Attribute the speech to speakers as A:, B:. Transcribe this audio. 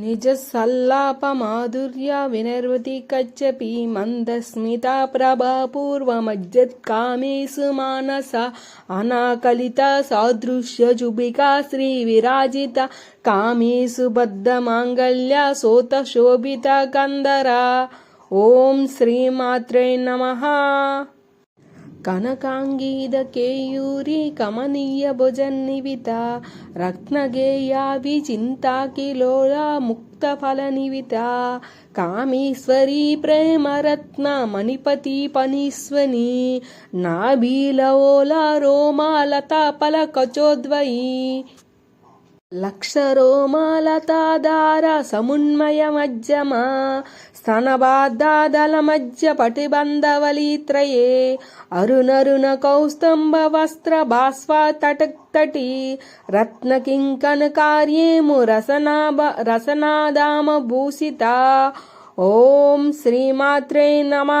A: निजसल्लापमाधुर्य विनिर्वति कच्छपि मन्दस्मिता प्रभापूर्वमज्जत्कामेषु मानसा अनाकलिता सादृश्यजुबिका श्रीविराजिता कामेषु बद्धमाङ्गल्या सोतशोभिता कन्दरा ॐ श्रीमात्रे नमः కనకాంగీద కేయూరి కమనీయ భుజన్నివిత రత్నగేయా విచింతాకిలోల ముక్త ఫలనివిత కామేశ్వరీ ప్రేమరత్న మణిపతి పనీస్వని నాభీలవోల రోమాలత పలకచోద్వయి లక్షరోమాలతాదార సమున్మయమజ్జమా స్తనబాద్దాదల మధ్య పటిబంధవలీత్రయే అరుణరుణ కౌస్తంభ వస్త్ర బాస్వ తటక్తటి రత్న కింకన కార్యేము రసనాభ రసనాదామ ఓం శ్రీమాత్రే నమ.